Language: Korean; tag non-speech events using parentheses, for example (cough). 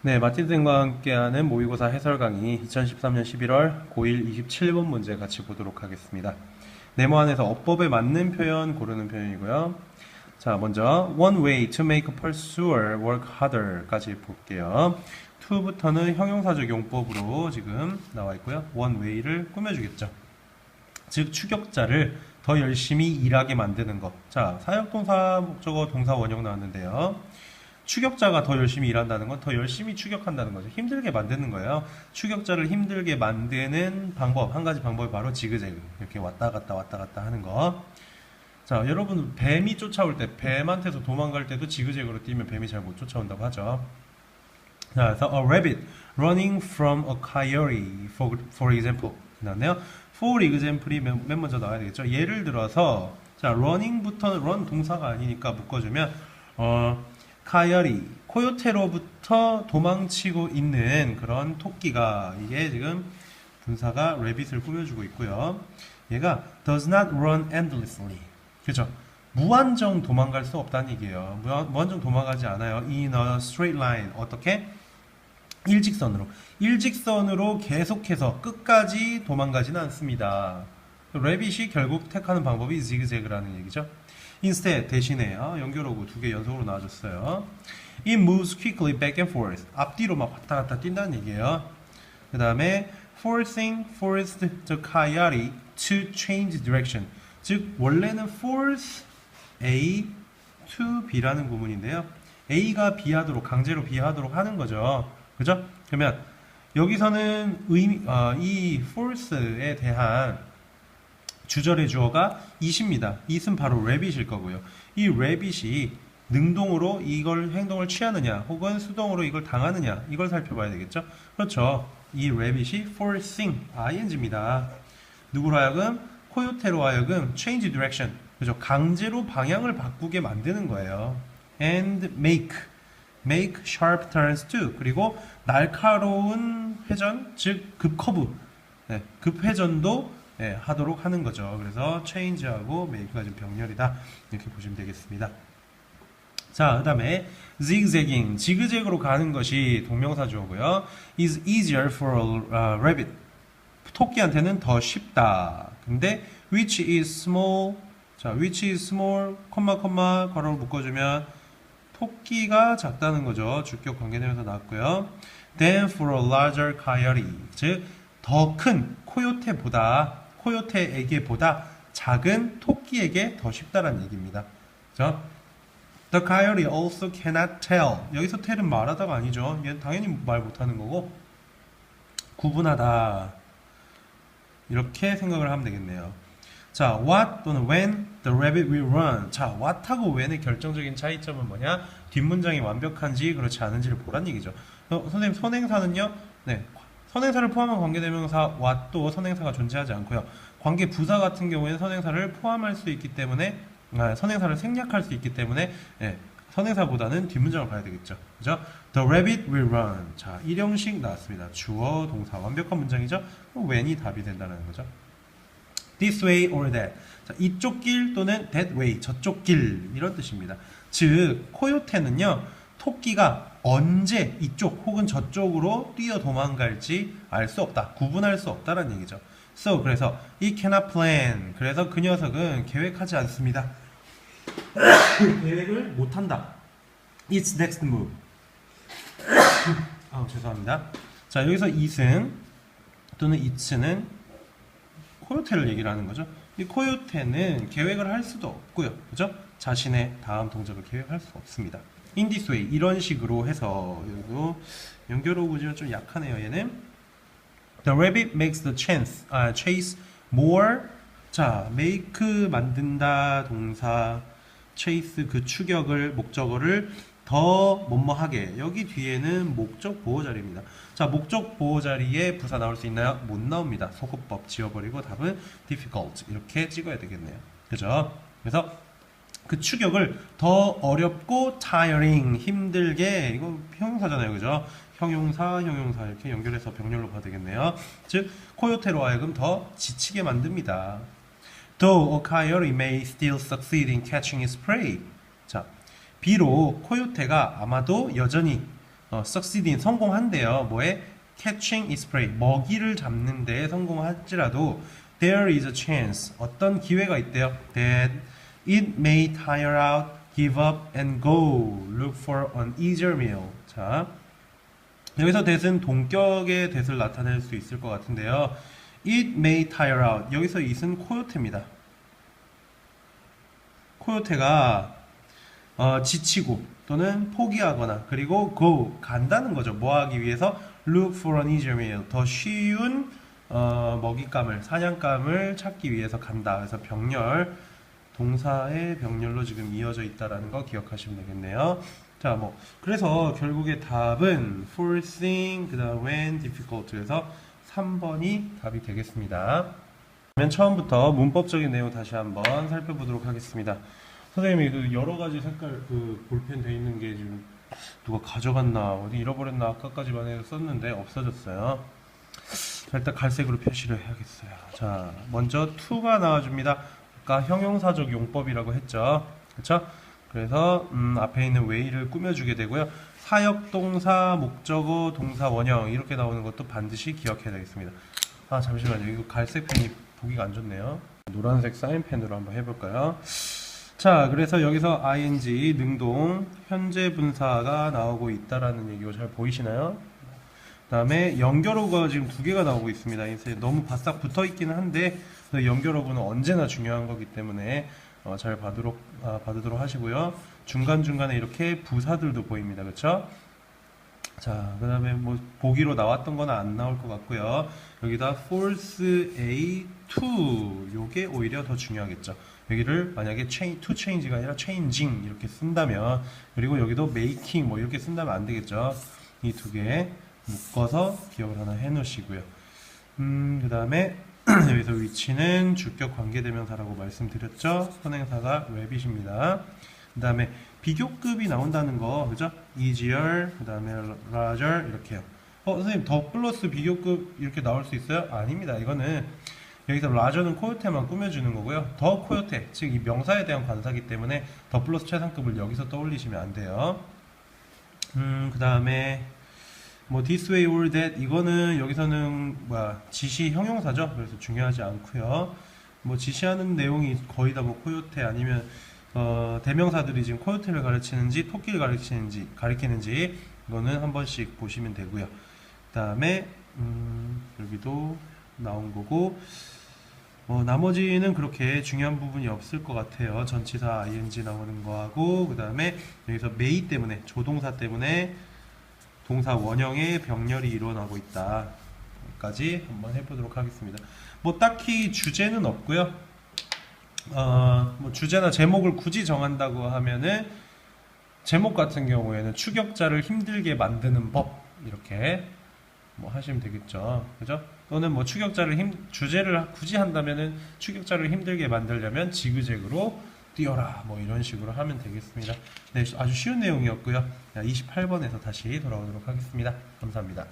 네, 마틴쌤과 함께하는 모의고사 해설 강의 2013년 11월 고1 27번 문제 같이 보도록 하겠습니다. 네모 안에서 어법에 맞는 표현 고르는 표현이고요. 자, 먼저 one way to make a pursuer work harder까지 볼게요. to부터는 형용사적 용법으로 지금 나와 있고요. one way를 꾸며주겠죠. 즉 추격자를 더 열심히 일하게 만드는 것. 자, 사역동사 목적어 동사 원형 나왔는데요. 추격자가 더 열심히 일한다는 건 더 열심히 추격한다는 거죠. 힘들게 만드는 거예요. 추격자를 힘들게 만드는 방법, 한 가지 방법이 바로 지그재그. 이렇게 왔다 갔다 왔다 갔다 하는 거. 자, 여러분, 뱀이 쫓아올 때, 뱀한테서 도망갈 때도 지그재그로 뛰면 뱀이 잘 못 쫓아온다고 하죠. 자, 그래서 a rabbit running from a coyote, for, for example. 나왔네요. for example이 맨, 맨 먼저 나와야 되겠죠. 예를 들어서, 자, running부터는 run 동사가 아니니까 묶어주면, 어, 카이어리, 코요테로부터 도망치고 있는 그런 토끼가 이게 지금 분사가 rabbit을 꾸며주고 있고요. 얘가 does not run endlessly. 그죠? 무한정 도망갈 수 없다는 얘기예요. 무한, 무한정 도망가지 않아요. in a straight line. 어떻게? 일직선으로. 일직선으로 계속해서 끝까지 도망가지는 않습니다. 레빗이 결국 택하는 방법이 지그재그라는 얘기죠. Instead 대신에 아, 연결하고 두개 연속으로 나와줬어요. It moves quickly back and forth. 앞뒤로 막 왔다 갔다 뛴다는 얘기예요. 그 다음에 forcing forced the coyote to change direction. 즉 원래는 force A to B라는 구문인데요. A가 B하도록 강제로 B하도록 하는 거죠. 그죠? 그러면 여기서는 의미, 어, 이 force에 대한 주절의 주어가 it입니다. it은 바로 rabbit일 거고요. 이 rabbit이 능동으로 이걸 행동을 취하느냐 혹은 수동으로 이걸 당하느냐 이걸 살펴봐야 되겠죠. 그렇죠. 이 rabbit이 forcing ing입니다. 누구로 하여금 코요테로 하여금 change direction 그죠. 강제로 방향을 바꾸게 만드는 거예요. and make make sharp turns too 그리고 날카로운 회전 즉 급커브 네, 급회전도 네, 하도록 하는 거죠. 그래서 change하고 make가 좀 병렬이다 이렇게 보시면 되겠습니다. 자, 그 다음에 zigzagging, 지그재그로 가는 것이 동명사 주어고요. is easier for a uh, rabbit. 토끼한테는 더 쉽다. 근데 which is small, 자, which is small, 콤마 콤마 괄호를 묶어주면 토끼가 작다는 거죠. 주격 관계되면서 나왔고요. than for a larger coyote, 즉 더 큰 코요테보다 코요테에게보다 작은 토끼에게 더 쉽다라는 얘기입니다. 자, The coyote also cannot tell. 여기서 tell은 말하다가 아니죠. 얘는 당연히 말 못하는 거고 구분하다. 이렇게 생각을 하면 되겠네요. 자, what 또는 when the rabbit will run. 자, what하고 when의 결정적인 차이점은 뭐냐? 뒷문장이 완벽한지 그렇지 않은지를 보란 얘기죠. 어, 선생님 선행사는요? 네. 선행사를 포함한 관계대명사 what도 선행사가 존재하지 않고요. 관계 부사 같은 경우에는 선행사를 포함할 수 있기 때문에 아, 선행사를 생략할 수 있기 때문에 예, 선행사보다는 뒷문장을 봐야 되겠죠. 그죠? The rabbit will run. 자, 일형식 나왔습니다. 주어, 동사 완벽한 문장이죠. when이 답이 된다는 거죠. This way or that. 자, 이쪽 길 또는 that way, 저쪽 길 이런 뜻입니다. 즉 코요테는요 토끼가 언제 이쪽 혹은 저쪽으로 뛰어 도망갈지 알 수 없다, 구분할 수 없다라는 얘기죠. So 그래서 it cannot plan. 그래서 그 녀석은 계획하지 않습니다. (coughs) 계획을 못 한다. Its next move. (coughs) 아 죄송합니다. 자 여기서 it은 또는 it는 코요테를 얘기를 하는 거죠. 이 코요테는 계획을 할 수도 없고요. 그죠? 자신의 다음 동작을 계획할 수 없습니다. Way 이런 식으로 해서 이거 연결어구지가 좀 약하네요. 얘는 The rabbit makes the chance, 아, chase more. 자, make 만든다 동사, chase 그 추격을 목적어를 더 뭐뭐하게 여기 뒤에는 목적 보호 자리입니다. 자, 목적 보호 자리에 부사 나올 수 있나요? 못 나옵니다. 소급법 지워버리고 답은 difficult 이렇게 찍어야 되겠네요. 그죠? 그래서 그 추격을 더 어렵고 tiring 힘들게 이거 형용사잖아요, 그죠? 형용사, 형용사 이렇게 연결해서 병렬로 봐도 되겠네요. 즉 코요테로 하여금 더 지치게 만듭니다. Though a coyote may still succeed in catching its prey. 자, 비록 코요테가 아마도 여전히 어, succeed in 성공한대요. 뭐에? catching its prey. 먹이를 잡는 데 성공할지라도 there is a chance. 어떤 기회가 있대요. that it may tire out, give up and go. look for an easier meal. 자, 여기서 that은 동격의 that을 나타낼 수 있을 것 같은데요. It may tire out. 여기서 it은 코요테입니다. 코요테가 어, 지치고 또는 포기하거나 그리고 go 간다는 거죠. 뭐 하기 위해서 look for an easier meal. 더 쉬운 어, 먹잇감을 사냥감을 찾기 위해서 간다. 그래서 병렬 동사의 병렬로 지금 이어져 있다라는 거 기억하시면 되겠네요. 자, 뭐 그래서 결국에 답은 forcing 그다음 when difficult에서 3번이 답이 되겠습니다. 그러면 처음부터 문법적인 내용 다시 한번 살펴보도록 하겠습니다. 선생님이 그 여러 가지 색깔 그 볼펜 돼 있는 게 지금 누가 가져갔나 어디 잃어버렸나 아까까지만 해도 썼는데 없어졌어요. 자, 일단 갈색으로 표시를 해야겠어요. 자, 먼저 to가 나와줍니다. 아까 형용사적 용법이라고 했죠. 그렇죠? 그래서 음, 앞에 있는 way를 꾸며주게 되고요. 사역 동사, 목적어, 동사 원형 이렇게 나오는 것도 반드시 기억해야 되겠습니다. 아 잠시만요. 이거 갈색 펜이 보기가 안 좋네요. 노란색 사인펜으로 한번 해볼까요? 자, 그래서 여기서 ing 능동 현재 분사가 나오고 있다라는 얘기가 잘 보이시나요? 그다음에 연결어가 지금 두 개가 나오고 있습니다. 너무 바싹 붙어 있기는 한데 그 연결어구는 언제나 중요한 거기 때문에 어, 잘 봐도록 아, 봐두도록 하시고요. 중간 중간에 이렇게 부사들도 보입니다. 그렇죠? 자, 그 다음에 뭐 보기로 나왔던 건 안 나올 것 같고요. 여기다 force a to 요게 오히려 더 중요하겠죠. 여기를 만약에 change, to change가 아니라 changing 이렇게 쓴다면 그리고 여기도 making 뭐 이렇게 쓴다면 안 되겠죠. 이 두 개 묶어서 기억을 하나 해 놓으시고요. 음, 그 다음에 (clears throat) 여기서 위치는 주격 관계대명사라고 말씀드렸죠. 선행사가 rabbit입니다. 그 다음에 비교급이 나온다는 거 그죠? easier 그 다음에 larger 이렇게요. 어 선생님 더 플러스 비교급 이렇게 나올 수 있어요? 아닙니다. 이거는 여기서 larger는 코요테만 꾸며주는 거고요. 더 코요테 즉 이 명사에 대한 관사기 때문에 더 플러스 최상급을 여기서 떠올리시면 안 돼요. 음 그 다음에 뭐 this way or that 이거는 여기서는 뭐야 지시 형용사죠. 그래서 중요하지 않고요. 뭐 지시하는 내용이 거의 다 뭐 코요테 아니면 어, 대명사들이 지금 코요테를 가르치는지 토끼를 가르치는지 가리키는지 이거는 한 번씩 보시면 되고요. 그다음에 음, 여기도 나온 거고 어, 나머지는 그렇게 중요한 부분이 없을 것 같아요. 전치사 ing 나오는 거하고 그 다음에 여기서 may 때문에 조동사 때문에 동사 원형의 병렬이 일어나고 있다. 까지 한번 해보도록 하겠습니다. 뭐 딱히 주제는 없고요. 어, 뭐 주제나 제목을 굳이 정한다고 하면은 제목 같은 경우에는 추격자를 힘들게 만드는 법 이렇게 뭐 하시면 되겠죠. 그죠? 또는 뭐 추격자를 힘 주제를 굳이 한다면은 추격자를 힘들게 만들려면 지그재그로 뛰어라 뭐 이런 식으로 하면 되겠습니다. 네, 아주 쉬운 내용이었고요. 28번에서 다시 돌아오도록 하겠습니다. 감사합니다.